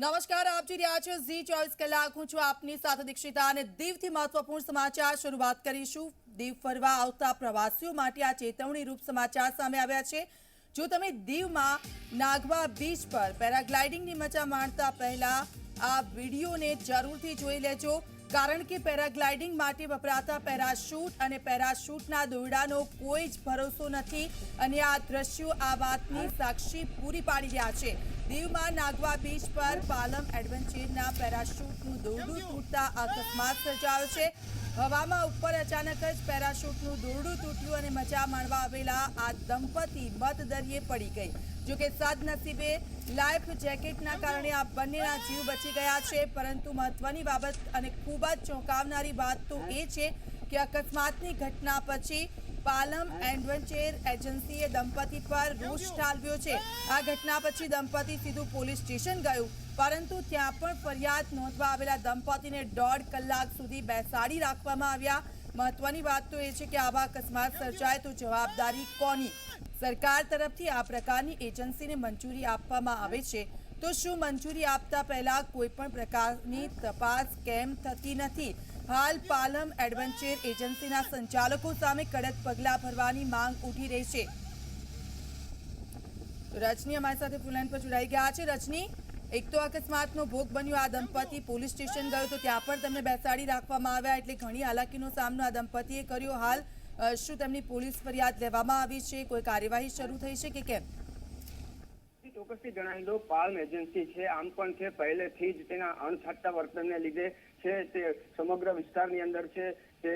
નમસ્કાર, આપ જોઈ રહ્યા છો ઝી ચોવીસ કલાક. હું છું આપની સાથે દીક્ષિતા અને દીવથી મહત્વપૂર્ણ સમાચાર શરૂઆત કરીશું. દીવ ફરવા આવતા પ્રવાસીઓ માટે આ ચેતવણી રૂપ સમાચાર સામે આવ્યા છે. જો તમે દીવમાં નાગવા બીચ પર પેરાગ્લાઇડિંગની મજા માણતા પહેલા આ વિડીયોને જરૂરથી જોઈ લેજો. કારણ કે પેરાગ્લાઇડિંગ માટે વપરાતા પેરાશૂટ અને પેરાશૂટના દોરડાનો કોઈ જ ભરોસો નથી. અને આ દ્રશ્યો આ વાતની સાક્ષી પૂરી પાડી રહ્યા છે. દીવમાં નાગવા બીચ પર પાલમ એડવેન્ચરના પેરાશૂટનું દોરડું તૂટતા અકસ્માત સર્જાયો છે. હવામાં ઉપર અચાનક જ પેરાશૂટનું દોરડું તૂટ્યું અને મજા માણવા આવેલા આ દંપતી મતદરિયે પડી ગઈ. જોકે સદનસીબે લાઈફ જેકેટના કારણે આ બંનેના જીવ બચી ગયા છે. પરંતુ મહત્વની બાબત અને ખૂબ જ ચોંકાવનારી વાત તો એ છે કે અકસ્માતની ઘટના પછી પાલમ એડવેન્ચર એજન્સીએ દંપતી પર રોષ ઠાલવ્યો છે. આ ઘટના પછી દંપતી સીધું પોલીસ સ્ટેશન ગયું. પરંતુ ત્યાં પણ ફરિયાદ નોંધવા આવેલા દંપતીને દોઢ કલાક સુધી બેસાડી રાખવામાં આવ્યા. મહત્વની વાત તો એ છે કે આવા અકસ્માત સર્જાય તો જવાબદારી કોની? સરકાર તરફથી આ પ્રકારની એજન્સીને મંજૂરી આપવામાં આવે છે. તો શું મંજૂરી આપતા પહેલા કોઈ પણ પ્રકારની તપાસ કેમ થતી નથી? હાલ પાલમ એડવેન્ચર એજન્સીના સંચાલકો સામે કડક પગલાં ભરવાની માંગ ઉઠી રહી છે. રજની અમારી સાથે ફૂલાઈન પર જોડાઈ ગયા છે. રજની, એક તો અકસ્માતનો ભોગ બન્યો આ દંપતી પોલીસ સ્ટેશન ગયો તો ત્યાં પણ તેમને બેસાડી રાખવામાં આવ્યા એટલે ઘણી હાલાકીનો સામનો આ દંપતીએ કર્યો. હાલ શું તેમની પોલીસ ફરિયાદ લેવામાં આવી છે? કોઈ કાર્યવાહી શરૂ થઈ છે કે કેમ? ચોક્કસથી જણાવી દો પાલ્મ એજન્સી છે, આમ પણ છે. પહેલેથી જ તેના અણછાટતા વર્તનને લીધે છે, તે સમગ્ર વિસ્તારની અંદર છે, તે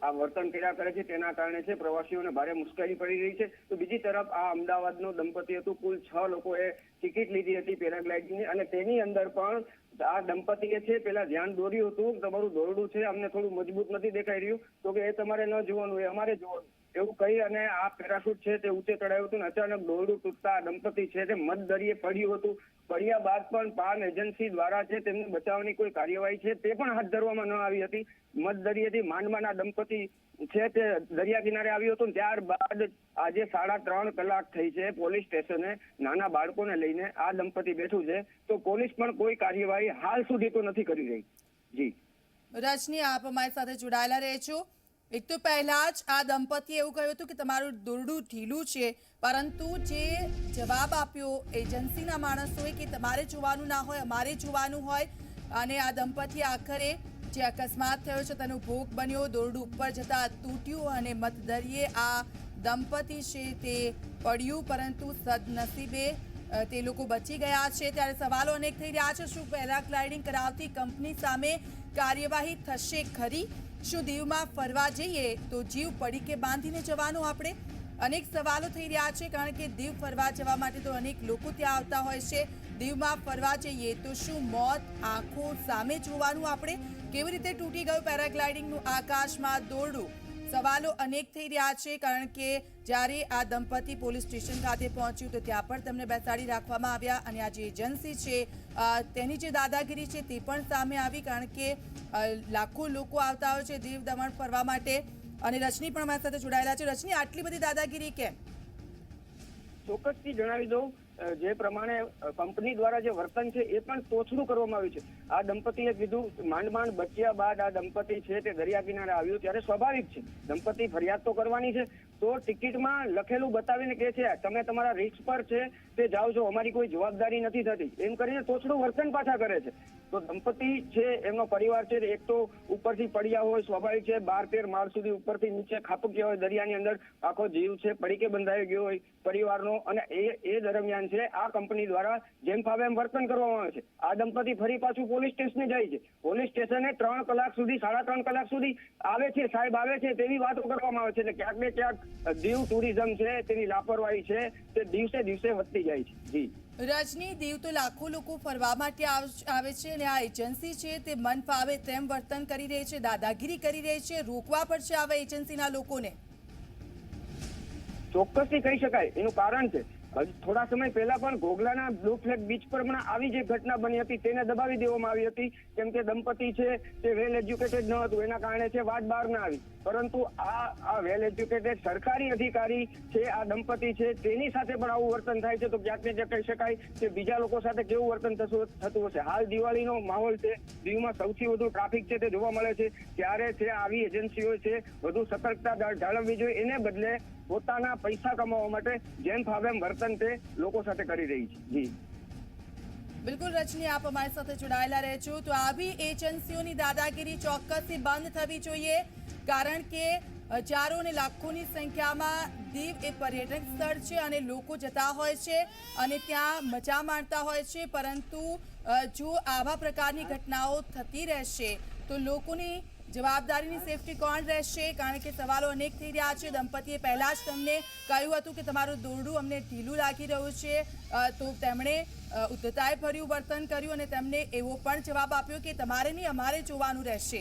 આ વર્તન કર્યા કરે છે, તેના કારણે છે, પ્રવાસીઓને ભારે મુશ્કેલી પડી રહી છે. તો બીજી તરફ આ અમદાવાદનો દંપતી હતું, કુલ છ લોકોએ ટિકિટ લીધી હતી પેરાગ્લાઇડિંગની અને તેની અંદર પણ આ દંપતીએ છે, પેલા ધ્યાન દોર્યું હતું, તમારું દોરડું છે, અમને થોડું મજબૂત નથી દેખાઈ રહ્યું. તો કે એ તમારે ન જોવાનું, એ અમારે જોવાનું. એવું કહી અને આ પેરાશૂટ છે, તે ઊંચે ચડાયું હતું ને અચાનક દોરડું તૂટતા દંપતી છે, તે મધદરિયે પડ્યું હતું. પડ્યા બાદ પણ પાન એજન્સી દ્વારા છે તેમને બચાવવાની કોઈ કાર્યવાહી છે તે પણ હાથ ધરવામાં ન આવી હતી. મધદરિયેથી માંડમાના દંપતી છે તે દરિયા કિનારે આવ્યું હતું. ત્યારબાદ આજે સાડા ત્રણ કલાક થઈ છે પોલીસ સ્ટેશને નાના બાળકોને લઈને આ દંપતી બેઠું છે. તો પોલીસ પણ કોઈ કાર્યવાહી હાલ સુધી તો નથી કરી રહી. જી. રજની આપ અમારી સાથે જોડાયેલા રહેજો. એક તો પહેલા જ આ દંપતીએ એવું કહ્યું હતું કે તમારું દોરડું ઢીલું છે, પરંતુ જે જવાબ આપ્યો એજન્સીના માણસોએ કે તમારે જોવાનું ના હોય, અમારે જોવાનું હોય, અને આ દંપતી આખરે જે અકસ્માત થયો છે, તેનો ભોગ બન્યો, દોરડું ઉપર જતા તૂટ્યું અને મતદરિયે આ દંપતી છે તે પડ્યું, પરંતુ સદનસીબે તે લોકો બચી ગયા છે. ત્યારે સવાલો અનેક થઈ રહ્યા છે, શું પેરાગ્લાઇડિંગ કરાવતી કંપની સામે કાર્યવાહી થશે ખરી? શું દીવમાં ફરવા જઈએ તો જીવ પડી કે બાંધીને જવાનું આપણે? અનેક સવાલો થઈ રહ્યા છે, કારણ કે દીવ ફરવા જવા માટે તો અનેક લોકો ત્યાં આવતા હોય છે. દીવમાં ફરવા જઈએ તો શું મોત, આંખો સામે જોવાનું આપણે? કેવી રીતે તૂટી ગયું પેરાગ્લાઇડિંગનું આકાશમાં દોરડું? સવાલો અનેક થઈ રહ્યા છે, કારણ કે જ્યારે આ દંપતી પોલીસ સ્ટેશન ખાતે પહોંચ્યું તો ત્યાં પણ તેમને બેસાડી રાખવામાં આવ્યા અને આ જે એજન્સી છે તેની જે દાદાગીરી છે તે પણ સામે આવી, કારણ કે લાખો લોકો આવતા હોય છે દીવ દમણ ફરવા માટે અને રજની પણ મારી સાથે જોડાયેલા છે. રજની, આટલી બધી દાદાગીરી કેમ? ચોક્કસથી જણાવી દઉં. જે પ્રમાણે કંપની દ્વારા જે વર્તન છે એ પણ તોછડું કરવામાં આવ્યું છે. આ દંપતીએ કીધું, માંડ માંડ, બચ્યા બાદ આ દંપતી છે તે દરિયા કિનારે આવ્યું ત્યારે સ્વાભાવિક છે. દંપતી ફરિયાદ તો કરવાની છે. તો ટિકિટમાં લખેલું બતાવીને કે છે, તમે તમારા રિસ્ક પર છે તે જાઓ છો. અમારી કોઈ જવાબદારી નથી થતી. એમ કરીને તોછડું વર્તન પાછા કરે છે. તો દંપતી છે, એમનો પરિવાર છે, એક તો ઉપરથી પડ્યા હોય, સ્વાભાવિક છે, બાર તેર માળ સુધી ઉપરથી નીચે ખાપક્યા હોય, દરિયાની અંદર આખો જીવ છે, પડીકે બંધાઈ ગયો હોય પરિવારનો અને એ એ દરમિયાન છે આ કંપની દ્વારા જેમ ફાવે એમ વર્તન કરવામાં આવે છે. આ દંપતી ફરી પાછું પોલીસ સ્ટેશને જાય છે. પોલીસ સ્ટેશને ત્રણ કલાક સુધી સાડા ત્રણ કલાક સુધી આવે છે સાહેબ આવે છે તેવી વાતો કરવામાં આવે છે એટલે ક્યાંક ને ક્યાંક દીવ ટુરિઝમ છે તેની લાપરવાહી છે તે દિવસે દિવસે વધતી જાય છે. જી. રજની દીવ તો લાખો લોકો ફરવા માટે આવે છે અને આ એજન્સી છે તે મન ફાવે તેમ વર્તન કરી રહી છે દાદાગીરી કરી રહી છે રોકવા પડશે આવા એજન્સીના લોકોને? ચોક્કસથી કહી શકાય. એનું કારણ છે થોડા સમય પહેલા પણ ઘોઘલાના બ્લુ ફ્લેગ બીચ પર પણ આવી જે ઘટના બની હતી તેને દબાવી દેવામાં આવી હતી. કેમ કે દંપતી છે તે વેલ એજ્યુકેટેડ ન હતું, એના કારણે છે વાત બહાર ના આવી. પરંતુ આ આ વેલ એજ્યુકેટેડ સરકારી અધિકારી છે, આ દંપતી છે, તેની સાથે પણ આવું વર્તન થાય છે. તો ક્યાંક ને ક્યાંક કહી શકાય કે બીજા લોકો સાથે કેવું વર્તન થતું થતું હશે. હાલ દિવાળીનો માહોલ છે, દીવમાં સૌથી વધુ ટ્રાફિક છે તે જોવા મળે છે. ત્યારે છે આવી એજન્સીઓ છે, વધુ સતર્કતા જાળવવી જોઈએ. એને બદલે પોતાના પૈસા કમાવા માટે જેમ ફાવે એમ વર્તન તે લોકો સાથે કરી રહી છે. જી. બિલકુલ રજની, આપ અમારી સાથે જોડાયેલા રહેજો. તો આવી એજન્સીઓની દાદાગીરી ચોક્કસથી બંધ થવી જોઈએ, કારણ કે હજારો અને લાખોની સંખ્યામાં દીવ એ પર્યટન સ્થળ છે અને લોકો જતા હોય છે અને ત્યાં મજા માણતા હોય છે. પરંતુ જો આવા પ્રકારની ઘટનાઓ થતી રહેશે, તો લોકોની જવાબદારીની સેફટી કોણ રહેશે? કારણ કે સવાલો અનેક થઈ રહ્યા છે. દંપતીએ પહેલા જ તમને કહ્યું હતું કે તમારું દોરડું અમને ઢીલું લાગી રહ્યું છે. તો તેમણે ઉદ્ધતાએ ભર્યું વર્તન કર્યું અને તેમને એવો પણ જવાબ આપ્યો કે તમારે નહીં, અમારે જોવાનું રહેશે.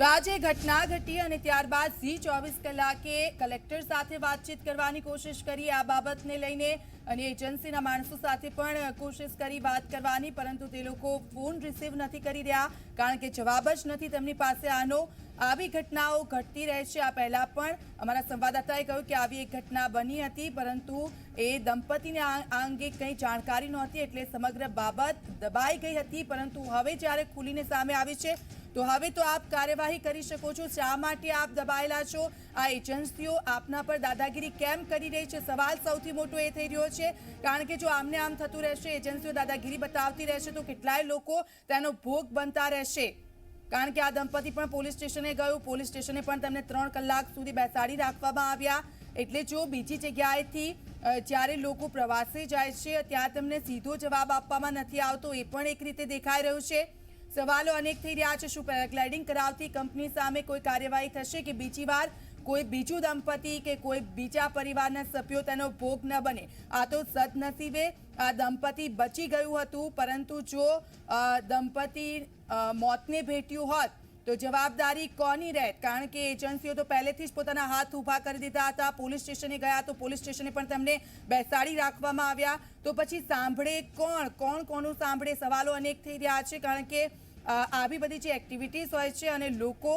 તો આજે ઘટના ઘટી અને ત્યારબાદ ઝી ચોવીસ કલાકે કલેક્ટર સાથે વાતચીત કરવાની કોશિશ કરી આ બાબતને લઈને અને એજન્સીના માણસો સાથે પણ કોશિશ કરી વાત કરવાની, પરંતુ તે લોકો ફોન રિસીવ નથી કરી રહ્યા, કારણ કે જવાબ જ નથી તેમની પાસે આનો. આવી ઘટનાઓ ઘટતી રહે છે. આ પહેલાં પણ અમારા સંવાદદાતાએ કહ્યું કે આવી એક ઘટના બની હતી, પરંતુ એ દંપતીને આ અંગે કંઈ જાણકારી નહોતી, એટલે સમગ્ર બાબત દબાઈ ગઈ હતી, પરંતુ હવે જ્યારે ખુલીને સામે આવી છે તો હવે તો આપ કાર્યવાહી કરી શકો છો. શા માટે આપ દબાયેલા છો? આ એજન્સીઓ આપના પર દાદાગીરી કેમ કરી રહી છે? સવાલ સૌથી મોટો એ થઈ રહ્યો છે. કારણ કે જો આમને આમ થતું રહેશે, એજન્સીઓ દાદાગીરી બતાવતી રહેશે, તો કેટલાય લોકો તેનો ભોગ બનતા રહેશે. કારણ કે આ દંપતી પણ પોલીસ સ્ટેશને ગયું. પોલીસ સ્ટેશને પણ તેમને ત્રણ કલાક સુધી બેસાડી રાખવામાં આવ્યા. એટલે જો બીજી જગ્યાએથી જ્યારે લોકો પ્રવાસે જાય છે, ત્યાં તેમને સીધો જવાબ આપવામાં નથી આવતો, એ પણ એક રીતે દેખાઈ રહ્યું છે. સવાલો અનેક થઈ રહ્યા છે. શું પેરાગ્લાઇડિંગ કરાવતી કંપની સામે કોઈ કાર્યવાહી થશે કે બીજી વાર કોઈ બીજું દંપતી કે કોઈ બીજા પરિવારના સભ્યો તેનો ભોગ ન બને? આ તો સદનસીબે, આ દંપતી બચી ગયું હતું, પરંતુ જો દંપતી મોતને ભેટ્યું હોત તો જવાબદારી કોની રહેત કારણ કે એજન્સીઓ તો પહેલેથી જ પોતાના હાથ ઊભા કરી દીધા હતા. પોલીસ સ્ટેશને ગયા તો પોલીસ સ્ટેશને પણ તેમને બેસાડી રાખવામાં આવ્યા. તો પછી સાંભળે કોણ? કોણ કોનું સાંભળે? સવાલો અનેક થઈ રહ્યા છે, કારણ કે આવી બધી જે એક્ટિવિટીઝ હોય છે અને લોકો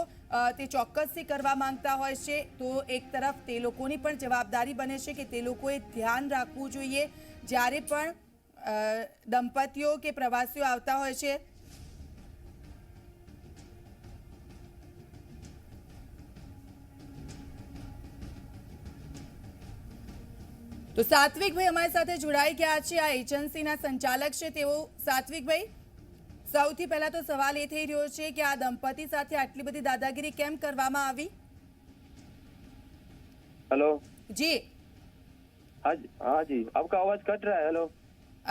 તે ચોક્કસથી કરવા માંગતા હોય છે, તો એક તરફ તે લોકોની પણ જવાબદારી બને છે કે તે લોકોએ ધ્યાન રાખવું જોઈએ. જ્યારે પણ દંપતીઓ કે પ્રવાસીઓ આવતા હોય છે તો સાત્વિકભાઈ અમારી સાથે જોડાઈ ગયા છે. આ એજન્સીના સંચાલક છે તેઓ. સાત્વિકભાઈ સૌથી પહેલા તો સવાલ એ થઈ રહ્યો છે કે આ દંપતી સાથે આટલી બધી દાદાગીરી કેમ કરવામાં આવી? હેલો જી. હા જી આપકા અવાજ કટ રહા હેલો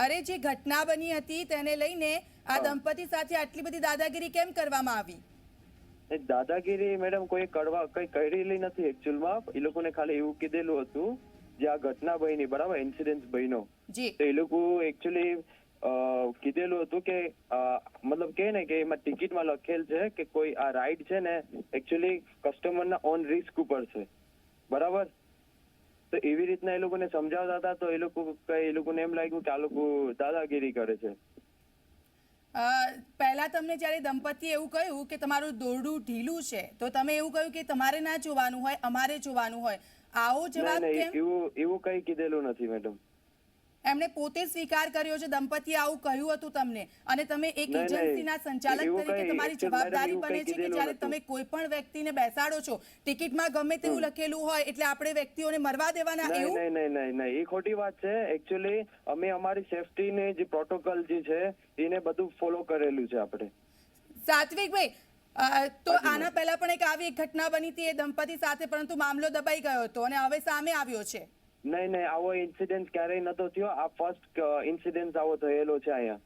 અરે જે ઘટના બની હતી તેને લઈને આ દંપતી સાથે આટલી બધી દાદાગીરી કેમ કરવામાં આવી? દાદાગીરી મેડમ કોઈ કડવા કઈ કરેલી નથી એકચ્યુઅલમાં એ લોકોને ખાલી એવું કીધેલું હતું જે આ ઘટના બની બરાબર ઇન્સિડન્ટ બન્યો તો એ લોકો એકચ્યુઅલી કીધેલું હતું કે મતલબ કે ને કે એમાં ટિકિટમાં લખેલ છે કે કોઈ આ રાઈડ છે ને એકચ્યુઅલી કસ્ટમરના ઓન રિસ્ક ઉપર છે બરાબર તો એવી રીતના એ લોકોને સમજાવતા હતા તો એ લોકો કઈ એ લોકોને એમ લાગ્યું કે આ લોકો દાદાગીરી કરે છે પહેલા તમને જ્યારે દંપતીએ એવું કહ્યું કે તમારું દોરડું ઢીલું છે તો તમે એવું કહ્યું કે તમારે ના જોવાનું હોય અમારે જોવાનું હોય. આવો જવાબ કેમ? એવું એવું કઈ કીધેલું નથી મેડમ. એમણે પોતે સ્વીકાર કર્યો છે દંપતીએ આવું કહ્યું હતું તમને. અને તમે એક. એજન્સીના સંચાલક તરીકે તમારી જવાબદારી બને છે કે જ્યારે તમે કોઈ પણ વ્યક્તિને બેસાડો છો ટિકિટમાં ગમે તેવું લખેલું હોય એટલે આપણે વ્યક્તિઓને મરવા દેવાના એવું? નહીં નહીં નહીં નહીં. એ ખોટી વાત છે. એકચ્યુઅલી અમે અમારી સેફટીને જે પ્રોટોકોલ જે છે એને બધું ફોલો કરેલું છે આપણે. સાત્વિકભાઈ ભાઈ તો આના પહેલા પણ એક આવી એક ઘટના બની હતી એ દંપતી સાથે પરંતુ મામલો દબાઈ ગયો હતો અને હવે સામે આવ્યો છે. નહીં નહીં આવો ઇન્સિડન્ટ ક્યારેય નતો થયો. આ ફર્સ્ટ ઇન્સિડન્ટ આવો થયેલો છે અહીંયા.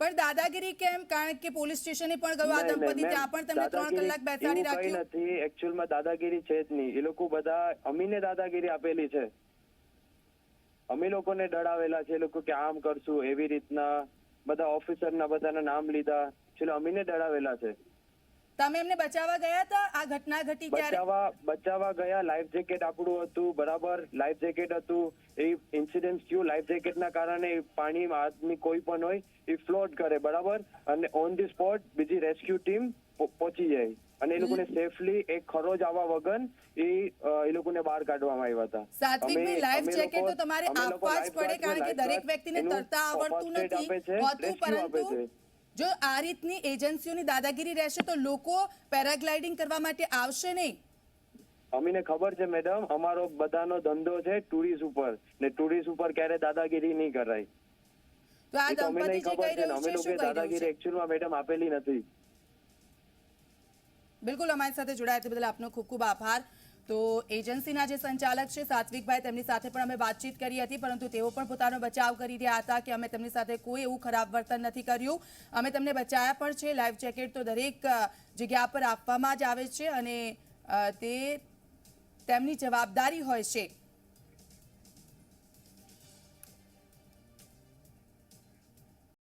પણ દાદાગીરી કેમ? કારણ કે પોલીસ સ્ટેશને પણ ગયો આ દંપતી ત્યાં પણ તમને ત્રણ કલાક બેસાડી રાખ્યું. નથી. એકચ્યુઅલમાં દાદાગીરી છે જ નહીં. એ લોકો બધા અમીને દાદાગીરી આપેલી છે. અમે લોકોને ડરાવેલા છે એ લોકો કે આમ કરશું એવી રીતના. બધા ઓફિસરના બધાના નામ લીધા. છેલ્લે અમીને ડરાવેલા છે. તમે એમને બચાવવા ગયા હતા? આ ઘટના ઘટી બચાવવા બચાવવા ગયા. લાઈફ જેકેટ આપણું હતું બરાબર? લાઈફ જેકેટ હતું. એ ઇન્સિડન્ટ થયું. લાઈફ જેકેટના કારણે પાણી આદમી કોઈ પણ હોય એ ફ્લોટ કરે બરાબર? અને ઓન ધી સ્પોટ બીજી રેસ્ક્યુ ટીમ પહોંચી જાય. અને એ લોકોને સેફલી એક ખરોજ આવવા વગર એ એ લોકોને બહાર કાઢવામાં આવ્યા હતા. સાત્વિકભાઈ લાઈફ જેકેટ તો તમારે આપવા જ પડે કારણ કે દરેક વ્યક્તિને તરતા આવડતું નથી હોતું પરંતુ. જો આ રીતની એજન્સીઓની દાદાગીરી રહેશે તો લોકો પેરાગ્લાઇડિંગ કરવા માટે આવશે નહીં? અમીને ખબર છે મેડમ અમારો બધાનો ધંધો છે ટુરિસ્ટ ઉપર ને ટુરિસ્ટ ઉપર ક્યારે દાદાગીરી નહીં કરાય. તો આ દંપતી જે કહી રહ્યું છે શું દાદાગીરી એક્ચ્યુઅલમાં મેડમ આપેલી નથી. બિલકુલ અમારી સાથે જોડાયા તે બદલ આપનો ખૂબ ખૂબ આભાર. તો એજન્સીના જે સંચાલક છે, સાત્વિકભાઈ, તેમની સાથે પણ અમે વાતચીત કરી હતી, પરંતુ તેઓ પણ પોતાનો બચાવ કરી રહ્યા હતા કે અમે તેમની સાથે કોઈ એવું ખરાબ વર્તન નથી કર્યું. અમે તેમને બચાયા પણ છે લાઈફ જેકેટ તો દરેક જગ્યા પર આપવામાં જ આવે છે અને તે તેમની જવાબદારી હોય છે.